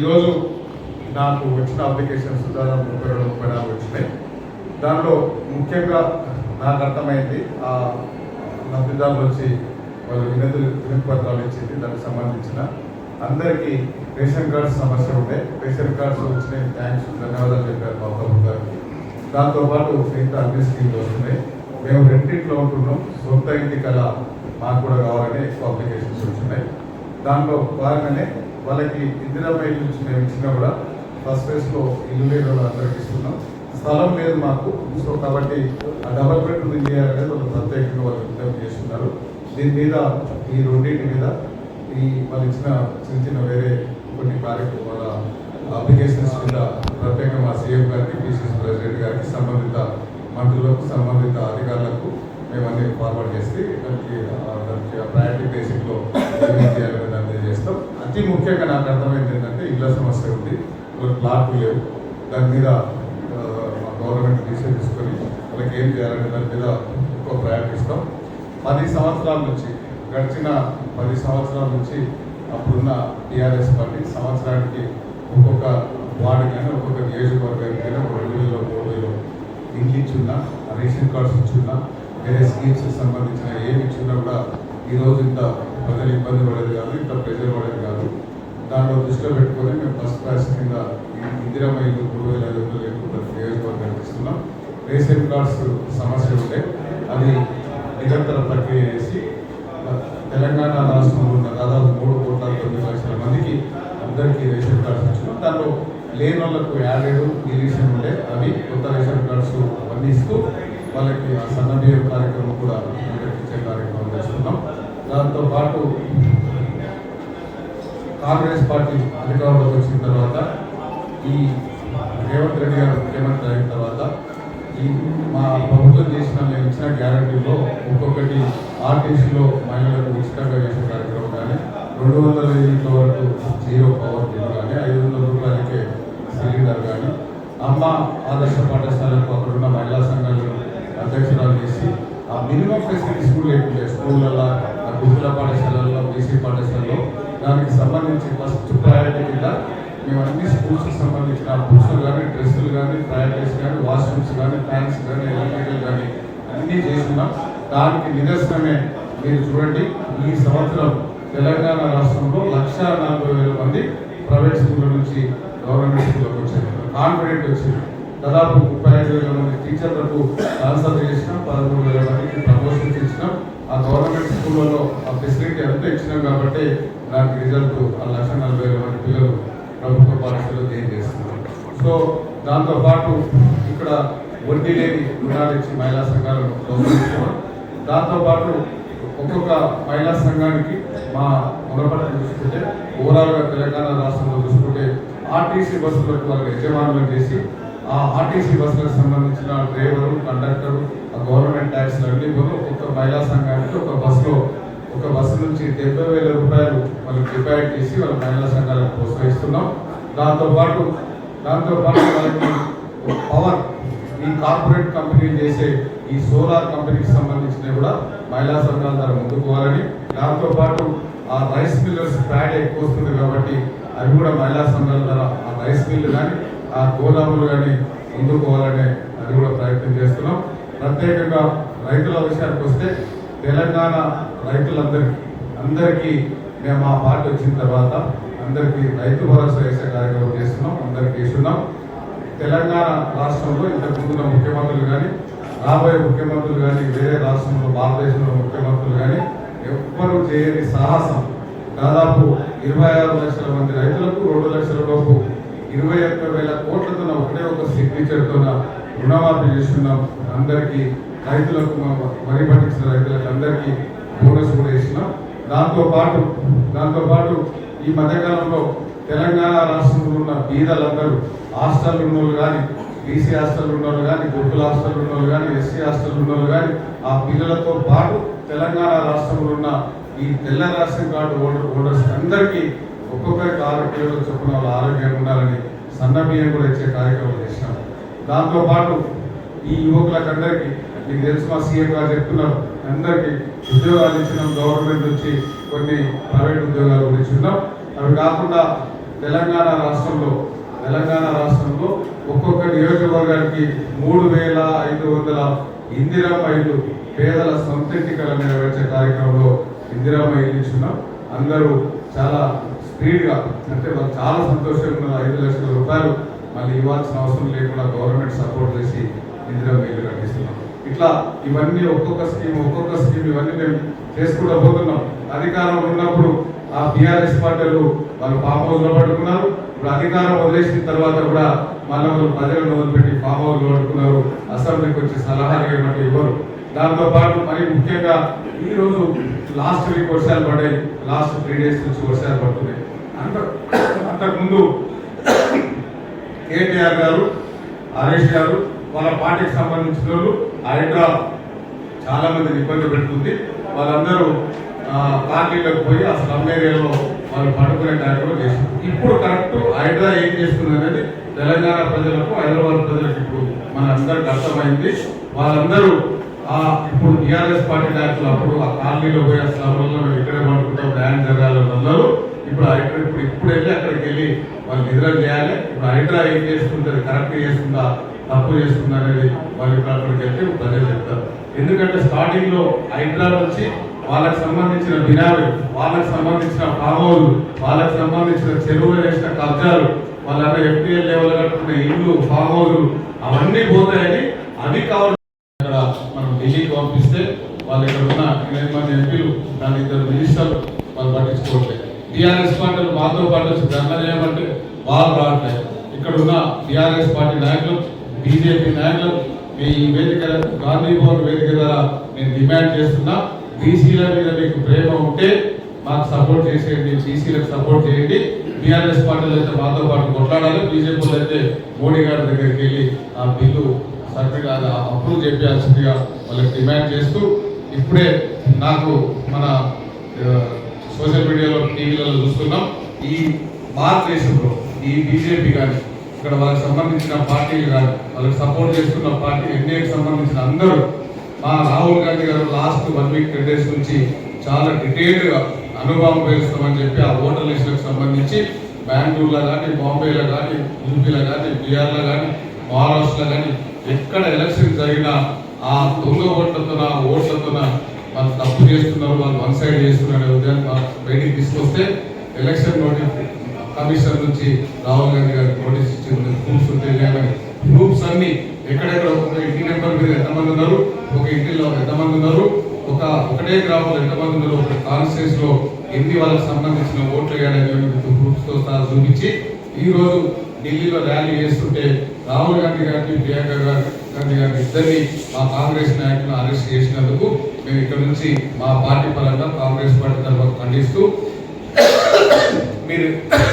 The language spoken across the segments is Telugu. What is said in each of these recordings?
ఈరోజు నాకు వచ్చిన అప్లికేషన్స్ దాదాపు ముప్పై రెండు ముప్పై నాలుగు వచ్చినాయి. దానిలో ముఖ్యంగా నాకు అర్థమైంది ఆ లబ్ధిదారులు వచ్చి వాళ్ళు వినతులు వినతి పత్రాలు ఇచ్చింది దానికి సంబంధించిన అందరికీ రేషన్ కార్డ్స్ సమస్య ఉండే. రేషన్ కార్డ్స్ వచ్చినాయి థ్యాంక్స్ ధన్యవాదాలు చెప్పారు మా ప్రభుత్వ గారికి. దాంతోపాటు మిగతా అన్ని స్కీమ్లు వస్తున్నాయి. మేము రెండింటిలో ఉంటున్నాం. సొంత ఇంటి కళ మాకు కూడా కావాలని ఎక్కువ అప్లికేషన్స్ వచ్చినాయి. దాంట్లో భాగంగానే వాళ్ళకి ఇందిరా మైల్ నుంచి మేము ఇచ్చినా కూడా ఫస్ట్ ఫేజ్లో ఇల్లు లేని వాళ్ళందరికీ ఇస్తున్నాం. స్థలం లేదు మాకు. సో కాబట్టి ఆ డబల్ బెడ్రూమ్ ఇండియా అనేది వాళ్ళు ప్రత్యేకంగా వాళ్ళు ఉద్యోగం చేస్తున్నారు. దీని మీద ఈ రెండింటి మీద ఈ వాళ్ళు ఇచ్చిన చిన్న చిన్న వేరే కొన్ని కార్యక్రమాల అప్లికేషన్స్ మీద ప్రత్యేకంగా మా సీఎం గారికి పిసిసి ప్రెసిడెంట్ గారికి సంబంధిత మంత్రులకు సంబంధిత అధికారులకు మేము అన్ని ఫార్వర్డ్ చేసి దానికి దానికి ప్రయారిటీ బేసిక్లో చేయాలి అతి ముఖ్యంగా నాకు అర్థమైంది ఏంటంటే ఇళ్ళ సమస్య ఉంది. కొన్ని ప్లాట్లు లేవు దాని మీద మా గవర్నమెంట్ డిసిషన్ తీసుకొని వాళ్ళకి ఏం చేయాలంటే దాని మీద ఎక్కువ ప్రయాణిస్తాం పది సంవత్సరాల నుంచి గడిచిన పది సంవత్సరాల నుంచి అప్పుడున్న టీఆర్ఎస్ పార్టీ సంవత్సరానికి ఒక్కొక్క వార్డుకైనా ఒక్కొక్క నియోజకవర్గానికైనా ఒక రెండు వేలు మూడు వేలు ఇండ్లు ఇచ్చున్నా రేషన్ కార్డ్స్ ఇచ్చున్నా వేరే స్కీమ్స్కి సంబంధించిన ఏమి ఇచ్చున్నా కూడా ఈరోజు ఇంత ప్రజలు ఇబ్బంది పడేది కాదు ఇంత ప్రెజర్ పడేది కాదు. దాంట్లో దృష్టిలో పెట్టుకొని మేము ఫస్ట్ క్లాస్ కింద ఈ ఇందిరమ్మ ఇల్లు మూడు వేల ఐదు వందలు ఎక్కువ నియోజకవర్గానికి కనిపిస్తున్నాం. రేషన్ కార్డ్స్ సమస్య ఉంటే అది నిరంతర ప్రక్రియ చేసి తెలంగాణ రాష్ట్రంలో ఉన్న దాదాపు మూడు కోట్ల తొమ్మిది లక్షల మందికి అందరికీ రేషన్ కార్డ్స్ ఇచ్చినాం దాంట్లో లేని వాళ్ళకు యాడెడ్ డిలీషన్ ఉండే. అవి కొత్త రేషన్ కార్డ్స్ అవన్నీ ఇస్తూ వాళ్ళకి ఆ సన్న కార్యక్రమం కూడా అందరికి ఇచ్చే కార్యక్రమం చేస్తున్నాం. దాంతో పాటు కాంగ్రెస్ పార్టీ అధికారంలోకి వచ్చిన తర్వాత ఈ రేవంత్ రెడ్డి గారు ముఖ్యమంత్రి అయిన తర్వాత ఈ మా ప్రభుత్వం చేసిన మేము ఇచ్చిన గ్యారంటీలో ఒక్కొక్కటి ఆర్టీసీలో మహిళలకు ఉచితంగా చేసే కార్యక్రమం కానీ రెండు వందల యూనిట్ల వరకు జీరో పవర్ బిల్ కానీ ఐదు వందల రూపాయలకే సిలిండర్ కానీ అమ్మ ఆదర్శ పాఠశాలకు అక్కడున్న మహిళా సంఘాలు అధ్యక్షురాలు చేసి ఆ మినిమం ఫెసిలిటీస్ కూడా లేకుండే స్కూళ్ళల్లో గురుకుల పాఠశాలల్లో బీసీ పాఠశాలలో దానికి సంబంధించి ఫస్ట్ ప్రయారిటీ కింద మేము అన్ని స్కూల్స్కి సంబంధించిన బుక్స్ కానీ డ్రెస్సులు కానీ ప్రయారిటీస్ కానీ వాష్రూమ్స్ కానీ ఫ్యాన్స్ కానీ ఎలక్ట్రికల్ కానీ అన్నీ చేస్తున్నాం. దానికి నిదర్శనమే మీరు చూడండి ఈ సంవత్సరం తెలంగాణ రాష్ట్రంలో లక్ష నలభై వేల మంది ప్రైవేట్ స్కూళ్ళ నుంచి గవర్నమెంట్ స్కూళ్ళకి వచ్చారు. కాన్ఫిడెంట్ వచ్చింది దాదాపు ముప్పై ఐదు వేల మంది టీచర్లకు ట్రాన్స్ఫర్ చేసినాం పదమూడు వేల మందికి ప్రమోషన్ ఇచ్చినాం ఆ గవర్నమెంట్ స్కూళ్ళలో ఆ ఫెసిలిటీ అంతా ఇచ్చినాం కాబట్టి దానికి రిజల్ట్ ఆ లక్ష నలభై వేల మంది పిల్లలు ప్రభుత్వ పాఠశాలలో గెయిన్ చేస్తున్నారు. సో దాంతోపాటు ఇక్కడ వడ్డీ లేని రుణాలు ఇచ్చి మహిళా సంఘాలను ప్రోత్సహిస్తున్నాం. దాంతోపాటు ఒక్కొక్క మహిళా సంఘానికి మా మునపట్టి చూసుకుంటే ఓవరాల్గా తెలంగాణ రాష్ట్రంలో చూసుకుంటే ఆర్టీసీ బస్సులకు వాళ్ళకి యజమానులు చేసి ఆ ఆర్టీసీ బస్సులకు సంబంధించిన డ్రైవరు కండక్టరు ఆ గవర్నమెంట్ ట్యాక్స్లు అన్ని కూడా ఒక్కొక్క మహిళా సంఘానికి ఒక బస్సులో ఒక బస్సు నుంచి డెబ్బై వేల రూపాయలు వాళ్ళు డిపాజిట్ చేసి వాళ్ళ మహిళా సంఘాలకు ప్రోత్సహిస్తున్నాం. దాంతోపాటు దాంతోపాటు వాళ్ళకి పవర్ ఈ కార్పొరేట్ కంపెనీలు చేసే ఈ సోలార్ కంపెనీకి సంబంధించినవి కూడా మహిళా సంఘాల ద్వారా ముందుకు పోవాలని దాంతోపాటు ఆ రైస్ మిల్లర్స్ ప్యాడ్ ఎక్కువ వస్తుంది కాబట్టి అవి కూడా మహిళా సంఘాల ద్వారా ఆ రైస్ మిల్లు కానీ ఆ గోదాములు కానీ ముందుకు పోవాలని అది కూడా ప్రయత్నం చేస్తున్నాం. ప్రత్యేకంగా రైతుల విషయానికి వస్తే తెలంగాణ రైతులందరికీ అందరికీ మేము ఆ పార్టీ వచ్చిన తర్వాత అందరికీ రైతు భరోసా వేసే కార్యక్రమం చేస్తున్నాం అందరికీ ఇస్తున్నాం తెలంగాణ రాష్ట్రంలో ఇంతకు ముందున్న ముఖ్యమంత్రులు కానీ రాబోయే ముఖ్యమంత్రులు కానీ వేరే రాష్ట్రంలో భారతదేశంలో ముఖ్యమంత్రులు కానీ ఎవ్వరూ చేయని సాహసం. దాదాపు ఇరవై ఆరు లక్షల మంది రైతులకు రెండు లక్షల లోపు ఇరవై ఒక్క వేల కోట్లతో ఒకటే ఒక సిగ్నేచర్తో రుణమాఫీ చేస్తున్నాం. అందరికీ రైతులకు మా వరి పండించిన రైతులకు అందరికీ బోనస్ కూడా ఇస్తున్నాం. దాంతోపాటు దాంతోపాటు ఈ మధ్యకాలంలో తెలంగాణ రాష్ట్రంలో ఉన్న బీదలందరూ హాస్టల్ ఉన్నోళ్ళు కానీ బీసీ హాస్టల్ ఉన్నోళ్ళు కానీ గురుకుల హాస్టల్ ఉన్నోళ్ళు కానీ ఎస్సీ హాస్టల్ ఉన్నోళ్ళు కానీ ఆ పిల్లలతో పాటు తెలంగాణ రాష్ట్రంలో ఉన్న ఈ తెల్ల రేషన్ కార్డు ఓటర్ ఓటర్స్ అందరికీ ఒక్కొక్కరికి ఆరు కిలోల చొప్పున వాళ్ళ ఆరోగ్యంగా ఉండాలని సన్న బియ్యం కూడా ఇచ్చే కార్యక్రమం చేసినాం. దాంతో పాటు ఈ యువకులకు అందరికీ మీకు తెలుసు మా సీఎం గారు చెప్తున్నారు అందరికీ ఉద్యోగాలు ఇచ్చినాం గవర్నమెంట్ నుంచి కొన్ని ప్రైవేట్ ఉద్యోగాలు కూడా ఇచ్చినాం. అవి కాకుండా తెలంగాణ రాష్ట్రంలో తెలంగాణ రాష్ట్రంలో ఒక్కొక్క నియోజకవర్గానికి మూడు వేల ఐదు వందల ఇందిరమ్మ ఇల్లు పేదల సొంత ఇంటికల నెరవేర్చే కార్యక్రమంలో ఇందిరమ్మ ఇల్లు ఇచ్చున్నాం అందరూ చాలా స్పీడ్గా అంటే వాళ్ళు చాలా సంతోషంగా ఐదు లక్షల రూపాయలు మళ్ళీ ఇవ్వాల్సిన అవసరం లేకుండా గవర్నమెంట్ సపోర్ట్ చేసి ఇందిరమ్మ మేలు కట్టిస్తున్నాం. ఇట్లా ఇవన్నీ ఒక్కొక్క స్కీమ్ ఒక్కొక్క స్కీమ్ ఇవన్నీ మేము చేసుకుంటూ పోతున్నాం. అధికారం ఉన్నప్పుడు ఆ బీఆర్ఎస్ పార్టీలు వాళ్ళు ఫామ్ హౌస్లో పట్టుకున్నారు ఇప్పుడు అధికారం వదిలేసిన తర్వాత కూడా మళ్ళీ వాళ్ళు ప్రజలను వదిలిపెట్టి ఫామ్ హౌస్లో పట్టుకున్నారు అసెంబ్లీకి వచ్చి సలహాలు ఇవ్వమంటే ఇవ్వరు దాంతో పాటు మరి ముఖ్యంగా ఈ రోజు లాస్ట్ వీక్ వర్షాలు పడ్డాయి. లాస్ట్ త్రీ డేస్ నుంచి వర్షాలు పడుతున్నాయి. అంత అంతకుముందు కేటీఆర్ గారు హరీష్ గారు వాళ్ళ పార్టీకి సంబంధించిన వాళ్ళు హైడ్రా చాలా మందిని ఇబ్బంది పెడుతుంది. వాళ్ళందరూ ఆ, పార్టీలకు పోయి ఆ స్లమ్ ఏరియాలో వాళ్ళు పడుకునే కార్యక్రమం చేసింది ఇప్పుడు కరెక్ట్ హైడ్రా ఏం చేస్తుంది అనేది తెలంగాణ ప్రజలకు హైదరాబాద్ ప్రజలకు ఇప్పుడు మన అందరికి అర్థమైంది. వాళ్ళందరూ ఆ ఇప్పుడు టీఆర్ఎస్ పార్టీ నాయకులు అప్పుడు ఆ కాలనీలో పోయి ఆ స్లమ్లలో మేము ఇక్కడే పడుకుంటాం న్యాయం జరగాలని అన్నారు. ఇప్పుడు ఇప్పుడు ఇప్పుడు వెళ్ళి అక్కడికి వెళ్ళి వాళ్ళు నిద్ర చేయాలి. ఇప్పుడు హైడ్రా ఏం చేసుకుంటారు కరెక్ట్ చేస్తుందా తప్పు చేస్తుందా అనేది వాళ్ళు ఇప్పుడు అక్కడికి వెళ్తే ప్రజలు చెప్తారు. ఎందుకంటే స్టార్టింగ్లో హైడ్రా నుంచి వాళ్ళకి సంబంధించిన బినాలు వాళ్ళకి సంబంధించిన పామోలు వాళ్ళకి సంబంధించిన చెరువులు వేసిన కబ్జాలు వాళ్ళంతా ఎఫ్టీఎల్ లెవెల్ కట్టుకున్న ఇల్లు ఫామ్ అవన్నీ పోతాయని అవి కావాలి ఇక్కడ మనం ఢిల్లీకి పంపిస్తే వాళ్ళు ఇక్కడ ఉన్న ఎనిమిది మంది ఎంపీలు దాని ఇద్దరు మినిస్టర్లు వాళ్ళు పట్టించుకోవట్లేదు. టీఆర్ఎస్ పార్టీలు మాతో పాటు వచ్చి ధర్నా బాగా వాళ్ళు రావట్లేదు ఇక్కడ ఉన్న టీఆర్ఎస్ పార్టీ నాయకులు బీజేపీ నాయకులు మీ ఈ వేదిక గాంధీ భవన్ వేదిక ద్వారా నేను డిమాండ్ చేస్తున్నా బీసీల మీద మీకు ప్రేమ ఉంటే మాకు సపోర్ట్ చేసేయండి బీసీలకు సపోర్ట్ చేయండి. బీఆర్ఎస్ పార్టీలు అయితే మాతో పాటు కొట్లాడాలి. బీజేపీలో అయితే మోడీ గారి దగ్గరికి వెళ్ళి ఆ బిల్లు సర్టిఫికేట్ అప్రూవ్ చేయాల్సిందిగా వాళ్ళకి డిమాండ్ చేస్తూ ఇప్పుడే నాకు మన సోషల్ మీడియాలో టీవీలలో చూస్తున్నాం. ఈ భారతదేశంలో ఈ బీజేపీ కానీ ఇక్కడ వాళ్ళకి సంబంధించిన పార్టీలు కానీ వాళ్ళకి సపోర్ట్ చేస్తున్న పార్టీ ఎన్ఏకి సంబంధించిన అందరూ మా రాహుల్ గాంధీ గారు last one week ten days నుంచి చాలా డీటెయిల్డ్గా అనుభవం పేరుస్తామని చెప్పి ఆ ఓటర్ లిస్టులకు సంబంధించి బెంగళూరులో కానీ బాంబేలో కానీ యూపీలో కానీ బీహార్లో కానీ మహారాష్ట్రలో కానీ ఎక్కడ ఎలక్షన్ జరిగినా ఆ దొంగ ఓట్లతో ఆ ఓట్లతో వాళ్ళు తప్పు చేస్తున్నారు వాళ్ళు వన్ సైడ్ చేస్తున్నారు బయటికి తీసుకొస్తే ఎలక్షన్ నోటీస్ కమిషన్ నుంచి రాహుల్ గాంధీ గారు నోటీస్ ఇచ్చింది ప్రూఫ్స్ ఉంటే ప్రూఫ్స్ అన్ని ఎక్కడెక్కడ ఒక ఇంటి నెంబర్ మీద ఎంతమంది ఉన్నారు? ఒక ఇంటిలో ఎంతమంది ఉన్నారు? ఒక ఒకటే గ్రామంలో ఎంతమంది ఉన్నారు? ఒక కాన్స్టిట్యూన్స్లో ఎన్ని వాళ్ళకి సంబంధించిన ఓట్లు వేయాలని ప్రూఫ్స్తో సహా చూపించి ఈ రోజు ఢిల్లీలో ర్యాలీ చేస్తుంటే రాహుల్ గాంధీ గారిని ప్రియాంక గారి- గాంధీ గారిని ఇద్దరిని మా కాంగ్రెస్ నాయకులను అరెస్ట్ చేసినందుకు మేము ఇక్కడ నుంచి మా పార్టీ పరంగా కాంగ్రెస్ పార్టీ తరఫున ఖండిస్తూ మీరు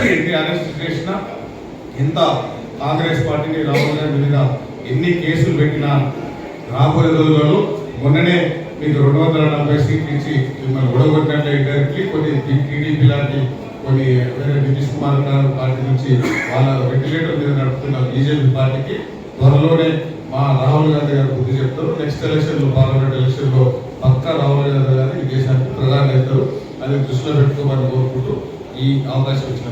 ఎన్ని అరెస్ట్ చేసినా ఎంత కాంగ్రెస్ పార్టీని రాహుల్ గాంధీ మీద ఎన్ని కేసులు పెట్టినా రాబోయే రోజులలో మొన్ననే మీకు రెండు వందల నలభై సీట్లు ఇచ్చి మిమ్మల్ని ఓడగొట్టినట్లే కొన్ని టీడీపీ లాంటి కొన్ని వేరే నితీష్ కుమార్ గారు పార్టీ నుంచి వాళ్ళ వెంటిలేటర్ మీద నడుపుతున్న బీజేపీ పార్టీకి త్వరలోనే మా రాహుల్ గాంధీ గారు బుద్ధి చెప్తారు. నెక్స్ట్ ఎలక్షన్లో పార్లమెంట్ ఎలక్షన్లో పక్కా రాహుల్ గాంధీ గారు ఈ దేశానికి ప్రధాని అవుతారు అది దృష్టిలో పెట్టుకోమని కోరుకుంటూ ఈ అవకాశం ఇచ్చిన